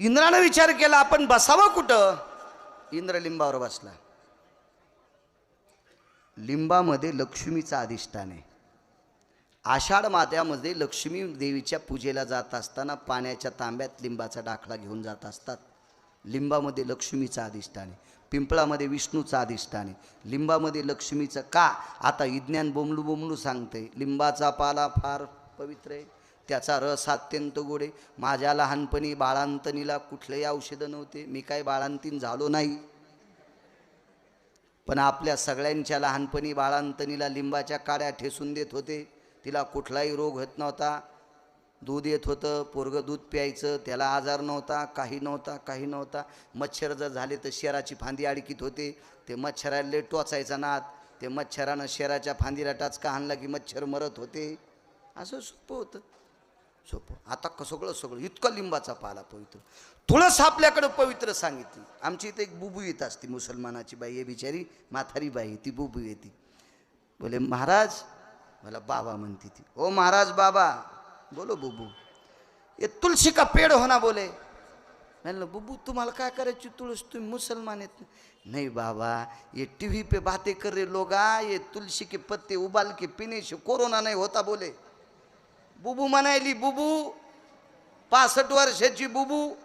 इंद्रानं विचार केला आपण बसावं कुठं? इंद्र लिंबावर बसला. लिंबामध्ये लक्ष्मीचा अधिष्ठान आहे. आषाढ मात्यामध्ये लक्ष्मी देवीच्या पूजेला जात असताना पाण्याच्या तांब्यात लिंबाचा डाखला घेऊन जात असतात. लिंबामध्ये लक्ष्मीचं अधिष्ठान आहे. पिंपळामध्ये विष्णूचं अधिष्ठान आहे. लिंबामध्ये लक्ष्मीचं का? आता विज्ञान बोमलू बोमलू सांगते. लिंबाचा पाला फार पवित्र आहे. त्याचा रस अत्यंत गोड आहे. माझ्या लहानपणी बाळांतनीला कुठलेही औषधं नव्हते. मी काय बाळांतीन झालो नाही. पण आपल्या सगळ्यांच्या लहानपणी बाळांतनीला लिंबाच्या काड्या ठेसून देत होते. तिला कुठलाही रोग होत नव्हता. दूध येत होतं पोरगं दूध प्यायचं त्याला आजार नव्हता काही नव्हता काही नव्हता. मच्छर जर झाले तर शेराची फांदी अडकीत होते. ते मच्छराला टोचायचा नात ते मच्छरानं शेराच्या फांदीला टाचका आणला की मच्छर मरत होते. असं सोपं होतं. सोपं आता क- सगळं सगळं इतकं लिंबाचा पाला पवित्र. तुळस आपल्याकडं पवित्र सांगितली. आमची इथे एक बुबू येत असते मुसलमानाची बाई आहे बिचारी माथारी बाई ती बुबू येते. बोले महाराज मला बाबा म्हणते ती. ओ महाराज बाबा बोलो बुबू. ये तुलसी का पेड़ होना बोले. म्हणलं बुबू तुम्हाला काय करायची तुळस? तुम्ही मुसलमान आहेत नाही बाबा ये टी व्ही पे बातें कर रे लोग ये तुलसी के पत्ते उबाल के पीने से कोरोना नहीं होता बोले. बुबू म्हणायली, बुबू, पासष्ट वर्षाची बुबू.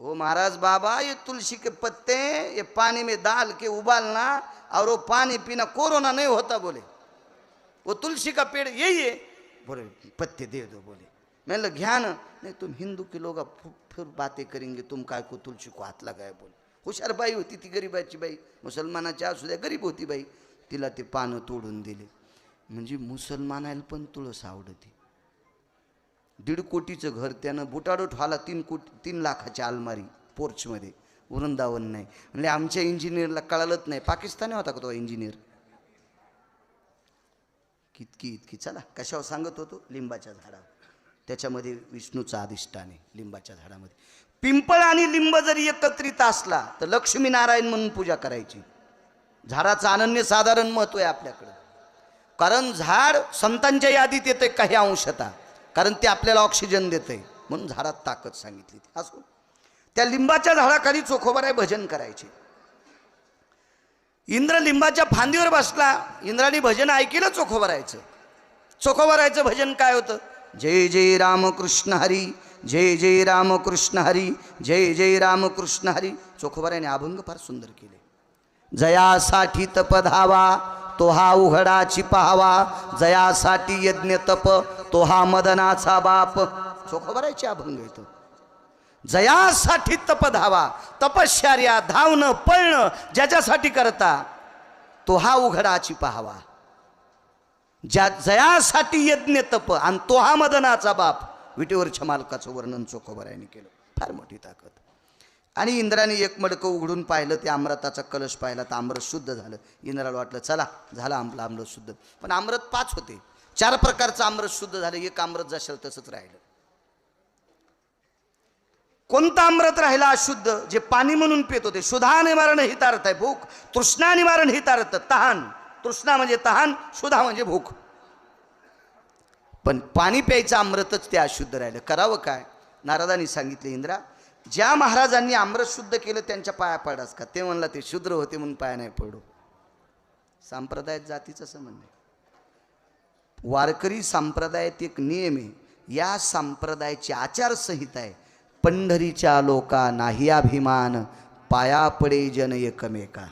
ओ महाराज बाबा, ये तुलसी के पत्ते ये पानी में डाल के उबालना और वो पानी पीना कोरोना नहीं होता, बोले। वो तुलसी का पेड़ यही है? बोले, पत्ते दे दो, बोले। मैं बोला घ्या ना नहीं तुम हिंदू के लोग अब फिर बातें करेंगे, तुम काय को तुलसी को हाथ लगाए? बोले। हुशार बाई होती ती गरीबाची बाई मुसलमानाची असू द्या, गरीब होती बाई, तिला ते पानं तोडून दिले. म्हणजे मुसलमानाला पण तुळस आवडते. दीड कोटीचं घर त्यानं बुटाडोट व्हायला तीन कोटी तीन लाखाची अलमारी पोर्चमध्ये. वृंदावन नाही. म्हणजे आमच्या इंजिनियरला कळालंच नाही. पाकिस्तानी होता का तो इंजिनियर? कितकी इतकी. चला कशावर सांगत होतो? लिंबाच्या झाडावर. त्याच्यामध्ये विष्णूचा अधिष्ठान आहे लिंबाच्या झाडामध्ये. पिंपळ आणि लिंब जरी एकत्रित असला तर लक्ष्मीनारायण म्हणून पूजा करायची. झाडाचं अनन्य साधारण महत्त्व आहे आपल्याकडं. कारण झाड संतांच्या यादीत येते काही अंशता. कारण ते आपल्याला ऑक्सिजन देते. म्हणून झाडात ताकद सांगितली. असो. त्या लिंबाच्या झाडाखाली चोखोबराय भजन करायचे. इंद्र लिंबाच्या फांदीवर बसला. इंद्राने भजन ऐकलं चोखोबरायचं चोखोबरायचं भजन काय होतं? जय जय रामकृष्ण हरी जय जय रामकृष्ण हरी जय जय रामकृष्ण हरी. चोखोबरायने अभंग फार सुंदर केले. जयासाठी तप धावा तो हा उघडाची पहावा जयासाठी यज्ञ तप तो हा मदनाचा बाप. चोखोबरायचे अभंग येतो जयासाठी तप धावा तपश्चर्या धावणं पळणं ज्याच्यासाठी करता तो हा उघडाची पहावा ज्या जयासाठी यज्ञ तप आणि तो हा मदनाचा बाप. विटेवरच्या मालकाचं वर्णन चोखोबरायने केलं. फार मोठी ताकद. आणि इंद्राने एक मडकं उघडून पाहिलं ते अमृताचा कलश पाहिला तर अमृत शुद्ध झालं. इंद्राला वाटलं चला झालं आमलं अमृत शुद्ध. पण अमृत पाच होते. चार प्रकारचं अमृत शुद्ध झालं एक अमृत जसं तसंच राहिलं. कोणतं अमृत राहिला अशुद्ध? जे पाणी म्हणून पित होते. सुधा निवारण हितार्थ आहे भूक. तृष्णा निवारण हितार्थ तहान. तृष्णा म्हणजे तहान सुधा म्हणजे भूक. पण पाणी प्यायचं अमृतच ते अशुद्ध राहिलं. करावं काय? नारदांनी सांगितले इंद्रा ज्या महाराजांनी आम्रत शुद्ध केलं त्यांच्या पाया पडास का? ते म्हणला ते शूद्र होते म्हणून पाया नाही पडू. सांप्रदायात जातीचं असं म्हणणं वारकरी संप्रदायात एक नियम आहे. या संप्रदायाची आचारसंहिता आहे. पंढरीच्या लोका नाही अभिमान पाया पडे जन एकमेका.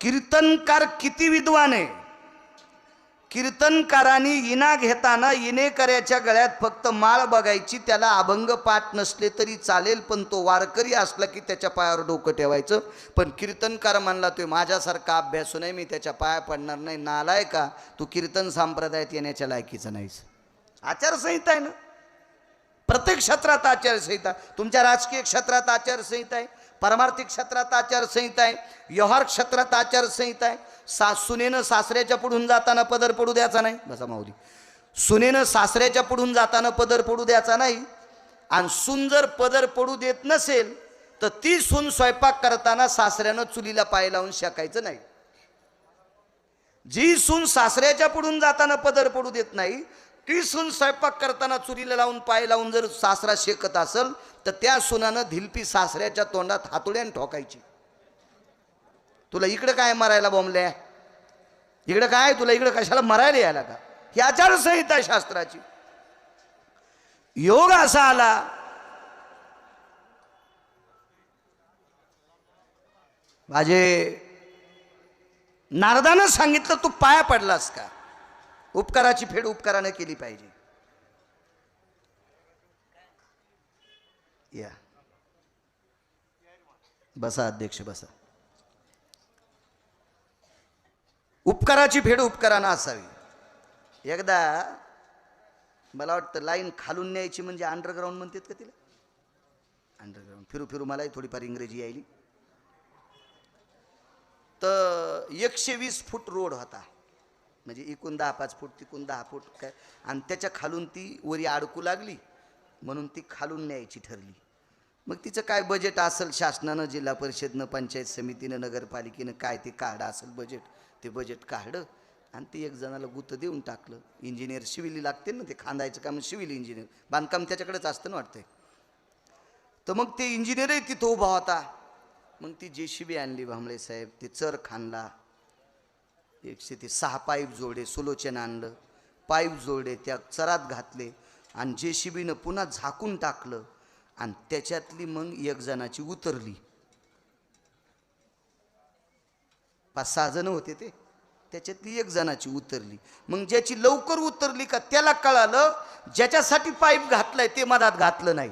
कीर्तनकार किती विद्वान आहे? कीर्तनकारांनी इना घेताना इनेकऱ्याच्या गळ्यात फक्त माळ बघायची त्याला अभंग पाठ नसले तरी चालेल पण तो वारकरी असला की त्याच्या पायावर डोकं ठेवायचं. पण कीर्तनकार म्हणला तो माझ्यासारखा अभ्यासू नाही मी त्याच्या पाया पडणार नाही. नालाय का? तू कीर्तन संप्रदायात येण्याच्या लायकीचं नाहीस. आचारसंहिता आहे ना? प्रत्येक क्षेत्रात आचारसंहिता. तुमच्या राजकीय क्षेत्रात आचारसंहिता आहे. परमार्थिक क्षेत्रात आचारसंहिता आहे. व्यवहार क्षेत्रात आचारसंहिता आहे. सा सुनेनं सासऱ्याच्या पुढून जाताना पदर पडू द्यायचा नाही. बसा माऊली. सुनेनं सासऱ्याच्या पुढून जाताना पदर पडू द्यायचा नाही. आणि सून जर पदर पडू देत नसेल तर ती सून स्वयंपाक करताना सासऱ्यानं चुलीला पाय लावून शेकायचं नाही. जी सून सासऱ्याच्या पुढून जाताना पदर पडू देत नाही ती सून स्वयंपाक करताना चुलीला लावून पाय लावून जर सासरा शेकत असल तर त्या सुनानं धिलपी सासऱ्याच्या तोंडात हातोड्यान ठोकायची. तुला इकडं काय मरायला बॉम्बल्या इकडं काय? तुला इकडं कशाला मरायला यायला का? ही आचारसंहिता शास्त्राची. योग असा आला माझे नारदानं सांगितलं तू पाया पडलास का? उपकाराची फेड उपकारानं केली पाहिजे. या. बसा अध्यक्ष बसा. उपकाराची फेड उपकारानं असावी. एकदा मला वाटतं लाईन खालून न्यायची म्हणजे अंडरग्राऊंड म्हणतात का तिला? अंडरग्राऊंड फिरू फिरू मलाही थोडीफार इंग्रजी यायली. तर एकशे वीस फूट रोड होता. म्हणजे इकून दहा पाच फूट तिकून दहा फूट काय. आणि त्याच्या खालून ती वरी अडकू लागली. म्हणून ती खालून न्यायची ठरली. मग तिचं काय बजेट असेल शासनानं जिल्हा परिषदनं पंचायत समितीनं नगरपालिकेनं? काय ते काढलं असेल बजेट ते बजेट काढलं आणि ते एक जणाला गुतं देऊन टाकलं. इंजिनियर शिविली लागते ना ते खांदायचं काम शिविल इंजिनियर बांधकाम त्याच्याकडेच असतं ना वाटतंय. तर मग ते इंजिनियरही तिथं उभा होता. मग ती जे शिबी आणली भांबळे साहेब. ते चर खाणला एकशे ते सहा पाईप जोडे सुलोचन आणलं. पाईप जोडे त्या चरात घातले आणि जे शिबीनं पुन्हा झाकून टाकलं. आणि त्याच्यातली मग एक जणाची उतरली. पाच सहा जण होते ते. त्याच्यातली एक जणाची उतरली. मग ज्याची लवकर उतरली का त्याला कळालं ज्याच्यासाठी पाईप घातलाय ते मधात घातलं नाही.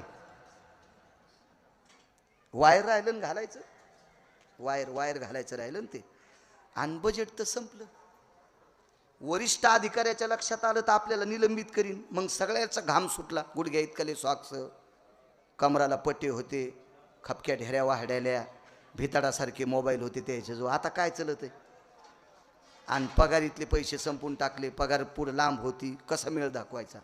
वायर राहिलं घालायचं. वायर वायर घालायचं राहिलं ना ते. आणि बजेट तर संपलं. वरिष्ठ अधिकाऱ्याच्या लक्षात आलं तर आपल्याला निलंबित करीन. मग सगळ्याचा घाम सुटला. गुडघ्या इतकले सॉक्स कमराला पट्टी होते खपक्या ढेऱ्या वाहड्याल्या भिताडासारखे मोबाईल होते त्याच्याजवळ आता काय चलत आहे? आणि पगारीतले पैसे संपून टाकले पगार पुढं लांब होती कसा मेळ दाखवायचा?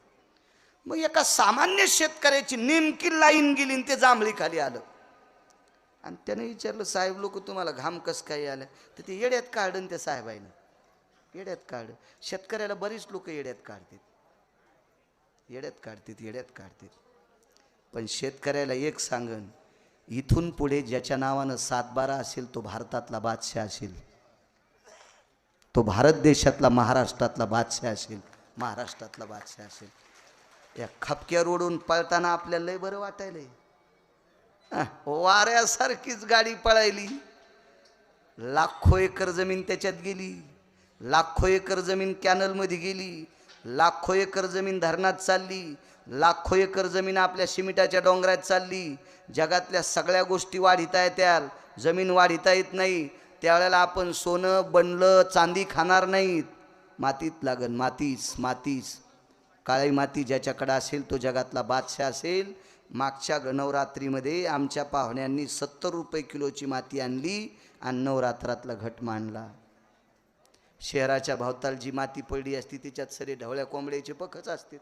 मग एका सामान्य शेतकऱ्याची नेमकी लाईन गेली ते जांभळी खाली आलं. आणि त्याने विचारलं साहेब लोक तुम्हाला घाम कस काय आलं? तर ते येड्यात काढन त्या साहेबाईनं. येड्यात काढ. शेतकऱ्याला बरीच लोक येड्यात काढतात. येड्यात काढतात येड्यात काढतात. पण शेतकऱ्याला एक सांगन इथून पुढे ज्याच्या नावानं सातबारा असेल तो भारतातला बादशाह असेल. तो भारत देशातला महाराष्ट्रातला बादशाह असेल महाराष्ट्रातला बादशाह असेल. या खपक्या रोडून पळताना आपल्याला लय बरं वाटायलंय. वाऱ्यासारखीच गाडी पळायली. लाखो एकर जमीन त्याच्यात गेली. लाखो एकर जमीन कॅनलमध्ये गेली. लाखो एकर जमीन धरणात चालली. लाखो एकर जमीन आपल्या शिमिटाच्या डोंगरात चालली. जगातल्या सगळ्या गोष्टी वाढिता येत्याल जमीन वाढिता येत नाही. त्यावेळेला आपण सोनं बनलं चांदी खाणार नाहीत. मातीत लागन मातीच मातीच. काळी माती ज्याच्याकडे असेल तो जगातला बादशाह असेल. मागच्या नवरात्रीमध्ये आमच्या पाहुण्यांनी सत्तर रुपये किलोची माती आणली आणि नवरात्रातला घट मांडला. शहराच्या भावताल जी माती पडली असती त्याच्यात सरे ढवळ्या कोंबड्याचे पखच असतील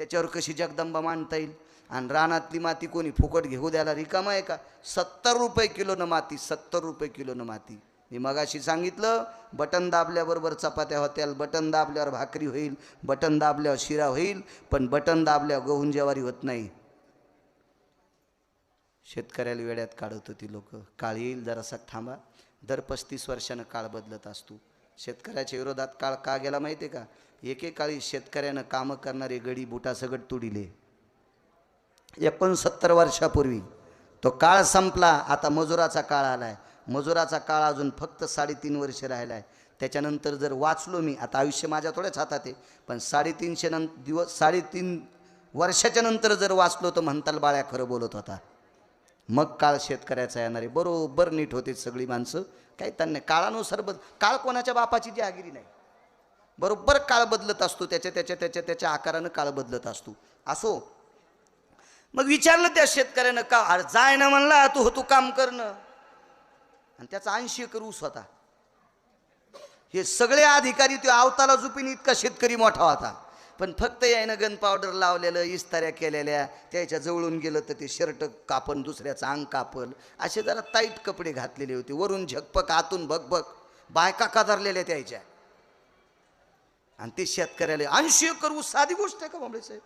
त्याच्यावर कशी जगदंबा मांडता येईल? आणि रानातली माती कोणी फुकट घेऊ द्यायला रिकामा आहे का? सत्तर रुपये किलोनं माती सत्तर रुपये किलोनं माती. मी मगाशी सांगितलं बटन दाबल्याबरोबर चपात्या होत्याल बटन दाबल्यावर भाकरी होईल बटन दाबल्यावर शिरा होईल पण बटन दाबल्यावर गहून ज्वारी होत नाही. शेतकऱ्याला वेड्यात काढत होती लोक. काळ येईल जरासा थांबा. दर पस्तीस वर्षानं काळ बदलत असतो. शेतकऱ्याच्या विरोधात काळ का गेला माहिती आहे का? एकेकाळी शेतकऱ्यानं कामं करणारे गडी बुटासगट तुडिले. एकोणसत्तर वर्षापूर्वी तो काळ संपला आता मजुराचा काळ आलाय. मजुराचा काळ अजून फक्त साडेतीन वर्ष राहिला आहे त्याच्यानंतर जर वाचलो मी आता आयुष्य माझ्या थोड्याच हातात आहे पण साडेतीनशे नं दिवस साडेतीन वर्षाच्या नंतर जर वाचलो तर म्हणताल बाळ्या खरं बोलत होता. मग काळ शेतकऱ्याचा येणार आहे बरोबर नीट होते सगळी माणसं. काही त्यांना काळानुसार बद काळ कोणाच्या बापाची जहागिरी नाही. बरोबर काळ बदलत असतो त्याच्या त्याच्या त्याच्या त्याच्या आकारानं काळ बदलत असतो. असो. मग विचारलं त्या शेतकऱ्यानं का अर जाय ना म्हणला तू तू काम करणं आणि त्याचा ऐंशी एकर ऊस होता. हे सगळे अधिकारी ते आवताला झुपीन इतका शेतकरी मोठा होता. पण फक्त यायनं गन पावडर लावलेलं इस्ताऱ्या केलेल्या त्याच्या जवळून गेलं तर ते शर्ट कापन दुसऱ्याचं अंग कापल असे जरा ताईट कपडे घातलेले होते. वरून झकपक आतून भगभग बायका कादरलेल्या त्याच्या. आणि ते शेतकऱ्याला ऐंशी एकर साधी गोष्ट आहे का बाबळे साहेब?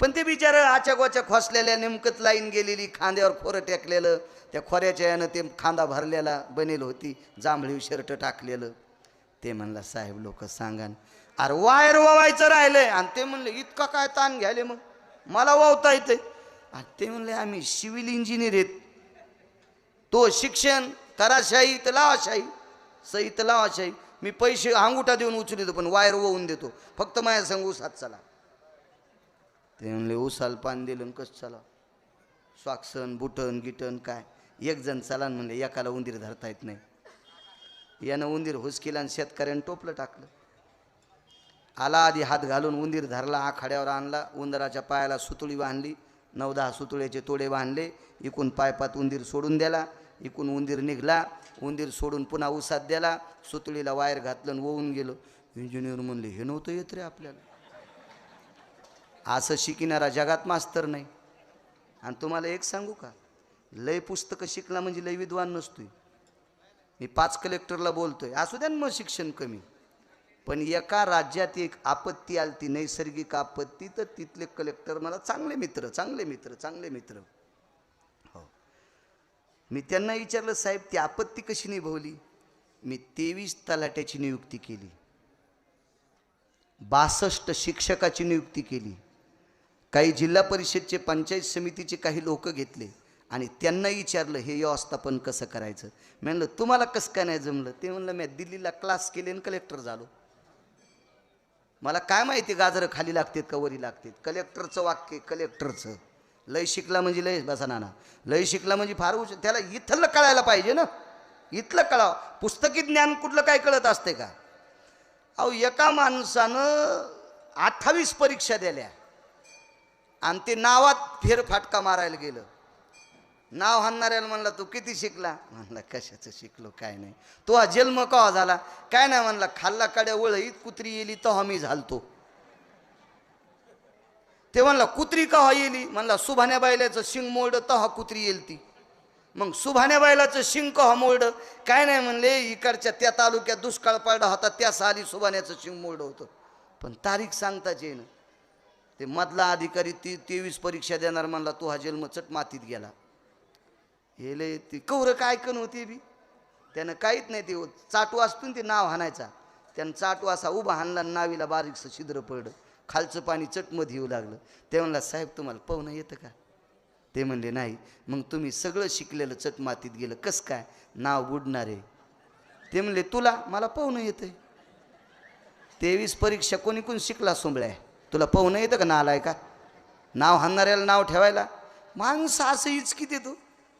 पण ते बिचारं आचक वाचक खोसलेल्या नेमकत लाईन गेलेली खांद्यावर खोरं टेकलेलं. त्या खोऱ्याच्या यानं ते खांदा भरलेला बनेल होती जांभळी शर्ट टाकलेलं. ते म्हणला साहेब लोक सांगा अरे वायर वावायचं राहिलंय. आणि ते म्हणले इतका काय ताण घ्यायले मग? मला वावता येते आणि ते म्हणले आम्ही सिव्हिल इंजिनियर आहेत. तो शिक्षण तराशाही तर लावाशाही. सई तर लावाशाही. मी पैसे अंगुठा देऊन उचलितो पण वायर वळून देतो. फक्त माझ्या संग उसात चला. ते म्हणले उसाल पान दिलं कसं चला? स्वाक्सन बुटन गिटन काय? एक जण चला म्हणले एकाला उंदीर धरता येत नाही. यानं उंदीर हुसकीला आणि शेतकऱ्यानं टोपलं टाकलं. आला आधी हात घालून उंदीर धरला आखाड्यावर आणला उंदराच्या पायाला सुतळी बांधली नऊ दहा सुतळ्याचे तोडे बांधले इकून पायपात उंदीर सोडून दिला इकून उंदीर निघला उंदीर सोडून पुन्हा उसात दिला सुतळीला वायर घातलं आणि वळून गेलो. इंजिनियर म्हणले हे नव्हतं येत रे आपल्याला. असं शिकणारा जगात मास्तर नाही. आणि तुम्हाला एक सांगू का? लय पुस्तकं शिकला म्हणजे लय विद्वान नसतोय. मी पाच कलेक्टरला बोलतोय असू द्या ना मग शिक्षण कमी. पण एका राज्यात एक आपत्ती आली ती नैसर्गिक आपत्ती तर तिथले कलेक्टर मला चांगले मित्र चांगले मित्र चांगले मित्र. हो. मी त्यांना विचारलं साहेब ती आपत्ती कशी निभवली? मी तेवीस तलाट्याची नियुक्ती केली. बासष्ट शिक्षकाची नियुक्ती केली. काही जिल्हा परिषदचे पंचायत समितीचे काही लोक घेतले आणि त्यांना विचारलं हे व्यवस्थापन कसं करायचं? म्हणलं तुम्हाला कसं काय नाही जमलं? ते म्हणलं मी दिल्लीला क्लास केले आणि कलेक्टर झालो. मला काय माहिती गाजरं खाली लागतात का वरी लागतात? कलेक्टरचं वाक्य कलेक्टरचं. लय शिकला म्हणजे लय बसा नाना. लय शिकला म्हणजे फार उच त्याला इथलं कळायला पाहिजे ना. इथलं कळावं. पुस्तकी ज्ञान कुठलं काय कळत असते का? अहो एका माणसानं अठ्ठावीस परीक्षा दिल्या. आणि ते नावात फेरफाटका मारायला गेलं. नाव हाणणाऱ्याला म्हणला तू किती शिकला? म्हणला कशाचं शिकलो काय नाही. तो हा जन्म कवा झाला? काय नाही म्हणला खाल्ला काड्या वळईत कुत्री येली तेव्हा मी झालतो. ते म्हणला कुत्री कवा येली? म्हणला सुभाण्या बायल्याचं शिंग मोडं तहा कुत्री येईल ती. मग सुभाण्या बायलाचं शिंग कवा मोडं? काय नाही म्हणले इकडच्या त्या तालुक्यात दुष्काळ पडला होता त्या साली सुभाण्याचं शिंग मोडं होतं. पण तारीख सांगताच येईन ते मधला अधिकारी ती तेवीस परीक्षा देणार म्हणला तो हा जन्म चट मातीत गेला. हे ती कौरं काय कण होती बी? त्यानं काहीच नाही ते चाटू असतून ते नाव हाणायचा. त्यानं चाटू असा उभा हाणला नावीला बारीकसं छिद्र पडलं. खालचं पाणी चटमध येऊ लागलं. ते म्हणला साहेब तुम्हाला पोहणं येतं का? ते म्हणले नाही. मग तुम्ही सगळं शिकलेलं चटमातीत गेलं. कसं काय? नाव बुडणारे. ते म्हणले तुला मला पोहणं आहे तेवीस परीक्षा कोणी कोण शिकला सोंबळ्या तुला पोहणं येतं का? नालाय का नाव हाणणाऱ्याला नाव ठेवायला. माणूस असं इचकी देतो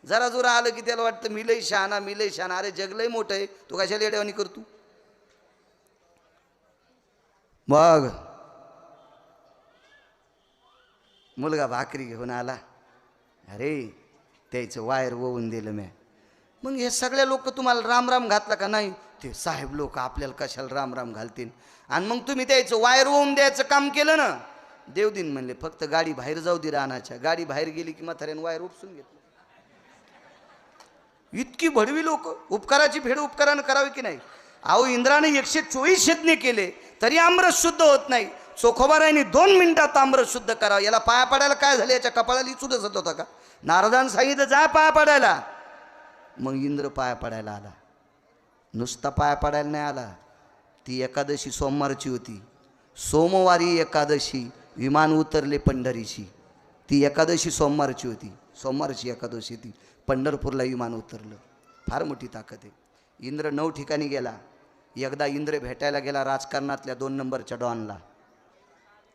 जरा जोरा आलं की त्याला वाटतं मी लय शहाणा मी लय शहाणा. अरे जग मोठं आहे. तू कशाला येड्यावानी करतो? मग मुलगा भाकरी घेऊन आला. अरे त्याचं वायर वळून दिलं म्या. मग हे सगळे लोक तुम्हाला राम राम घातला का नाही? ते साहेब लोक आपल्याला कशाला राम राम घालतील? आणि मग तुम्ही त्याचं वायर वळून द्यायचं काम केलं ना? देवदिन म्हणले फक्त गाडी बाहेर जाऊ दे रानाच्या. गाडी बाहेर गेली की म्हाताऱ्यानं वायर उपसून घेतलं. इतकी भडवी लोक उपकाराची फेड उपकारानं करावी की नाही? अहो इंद्राने एकशे चोवीस यज्ञ केले तरी आमरस शुद्ध होत नाही. चोखोबारायने दोन मिनिटात आमरस शुद्ध करावं. याला पाया पडायला काय झालं? याच्या कपाळाला इचू दसत होता का? नारदान सांगितलं जा पाया पडायला. मग इंद्र पाया पडायला आला. नुसता पाया पडायला नाही आला. ती एकादशी सोमवारची होती. सोमवारी एकादशी विमान उतरले पंढरीशी. ती एकादशी सोमवारची होती. सोमवारची एकादशी ती पंढरपूरला विमान उतरलं. फार मोठी ताकद आहे. इंद्र नऊ ठिकाणी गेला. एकदा इंद्र भेटायला गेला राजकारणातल्या दोन नंबरच्या डॉनला.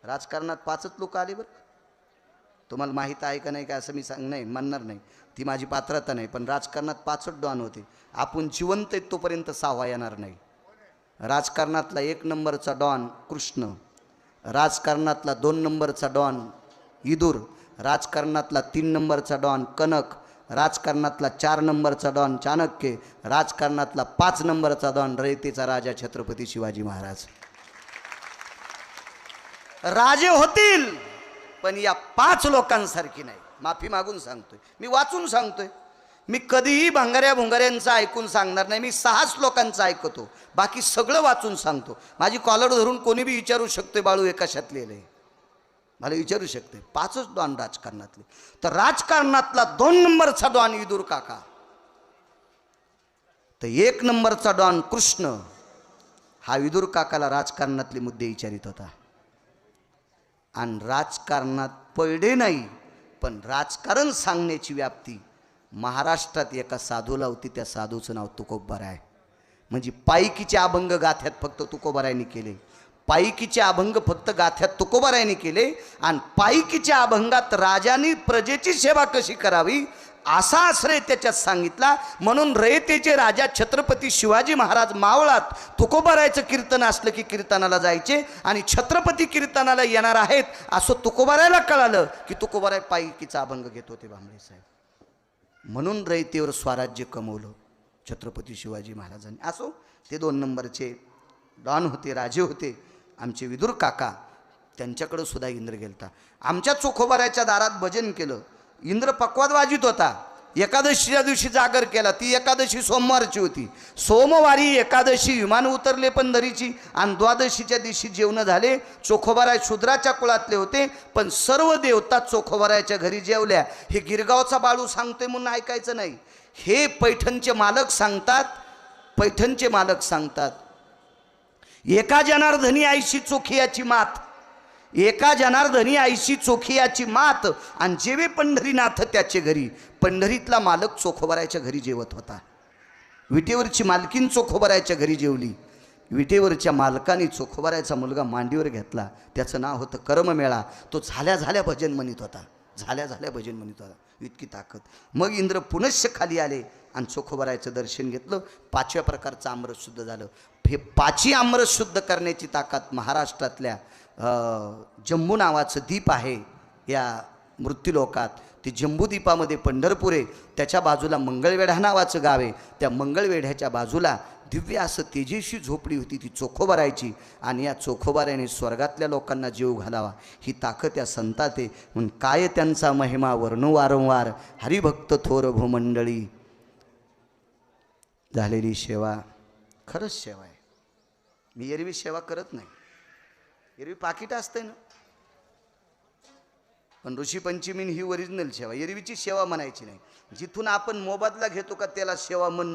राजकारणात पाचच लोक आले बरं. तुम्हाला माहीत आहे का नाही का असं मी सांग नाही म्हणणार नाही. ती माझी पात्रता नाही पण राजकारणात पाचच डॉन होते. आपण जिवंत आहेत तोपर्यंत सहावा येणार नाही. राजकारणातला एक नंबरचा डॉन कृष्ण राजकारणातला दोन नंबरचा डॉन इदूर राजकारणातला तीन नंबरचा डॉन कनक राजकारणातला चार नंबरचा डॉन चाणक्य राजकारणातला पाच नंबरचा डॉन रयतेचा राजा छत्रपती शिवाजी महाराज. राजे होतील पण या पाच लोकांसारखी नाही. माफी मागून सांगतोय. मी वाचून सांगतोय. मी कधीही भांगाऱ्या भुंगाऱ्यांचं ऐकून सांगणार नाही. मी सहाच लोकांचं ऐकतो. बाकी सगळं वाचून सांगतो. माझी कॉलर धरून कोणी बी विचारू शकतोय बाळू हे कशात लिहिलंय मला विचारू शकते. पाचच डॉन राजकारणातले. तर राजकारणातला दोन नंबरचा डॉन विदूर काका. तर एक नंबरचा डॉन कृष्ण. हा विदूर काकाला राजकारणातले मुद्दे विचारित होता. आणि राजकारणात पडे नाही पण राजकारण सांगण्याची व्याप्ती महाराष्ट्रात एका साधूला होती. त्या साधूचं नाव तुकोबाराय. म्हणजे पायकीचे अभंग गाथ्यात फक्त तुकोबरायने केले. पायकीचे अभंग फक्त गाथ्यात तुकोबारायने केले आणि पायकीच्या अभंगात राजाने प्रजेची सेवा कशी करावी असा आश्रय त्याच्यात सांगितला. म्हणून रयतेचे राजा छत्रपती शिवाजी महाराज मावळात तुकोबारायचं कीर्तन असलं की कीर्तनाला जायचे आणि छत्रपती कीर्तनाला येणार आहेत असं तुकोबारायला कळालं की तुकोबाराय पायकीचा अभंग घेत होते भांबळे साहेब. म्हणून रयतेवर स्वराज्य कमवलं छत्रपती शिवाजी महाराजांनी. असो ते दोन नंबरचे डॉन होते राजे होते. आमचे विदुर काका त्यांच्याकडं सुद्धा इंद्र गेलता. आमच्या चोखोबाऱ्याच्या दारात भजन केलं. इंद्र पक्वाद वाजित होता. एकादशीच्या दिवशी जागर केला. ती एकादशी सोमवारची होती. सोमवारी एकादशी विमान उतरले पंढरीची आणि द्वादशीच्या दिवशी जेवणं झाले. चोखोबाराय शूद्राच्या कुळातले होते पण सर्व देवता चोखोबारायच्या घरी जेवल्या. हे गिरगावचा बाळू सांगतोय म्हणून ऐकायचं नाही. हे पैठणचे मालक सांगतात पैठणचे मालक सांगतात एका जनार्दनी आईशी चोखियाची मात. एका जनार्दनी आईशी चोखियाची मात. आणि जेवे पंढरीनाथ त्याचे घरी. पंढरीतला मालक चोखोबरायच्या घरी जेवत होता. विटेवरची मालकीन चोखोबरायच्या घरी जेवली. विटेवरच्या मालकाने चोखोबरायचा मुलगा मांडीवर घेतला. त्याचं नाव होतं कर्ममेळा. तो झाल्या झाल्या भजन म्हणत होता. झाल्या झाल्या भजन म्हणत होता. इतकी ताकद. मग इंद्र पुनश्च खाली आले आणि चोखोबरायचं दर्शन घेतलं. पाचव्या प्रकारचं आमरस झालं. हे पाची आमरस शुद्ध करण्याची ताकद महाराष्ट्रातल्या जम्बू नावाचं दीप आहे या मृत्यूलोकात. ते जम्बूदीपामध्ये पंढरपूर आहे त्याच्या बाजूला मंगळवेढा नावाचं गाव आहे. त्या मंगळवेढ्याच्या बाजूला दिव्य असं तेजेशी झोपडी होती ती चोखोबारायची आणि या चोखोबाऱ्याने स्वर्गातल्या लोकांना जीव घालावा. ही ताकद या संतात आहे. म्हणून काय त्यांचा महिमा वर्ण वारंवार हरिभक्त थोर भूमंडळी. झालेली सेवा खरंच सेवा आहे. मी एरवी सेवा करत नाही. एरवी पाकिट असते ना. पण ऋषी पंचमीन ही ओरिजिनल सेवा. एरवीची सेवा म्हणायची नाही. जिथून आपण मोबदला घेतो का त्याला सेवा म्हण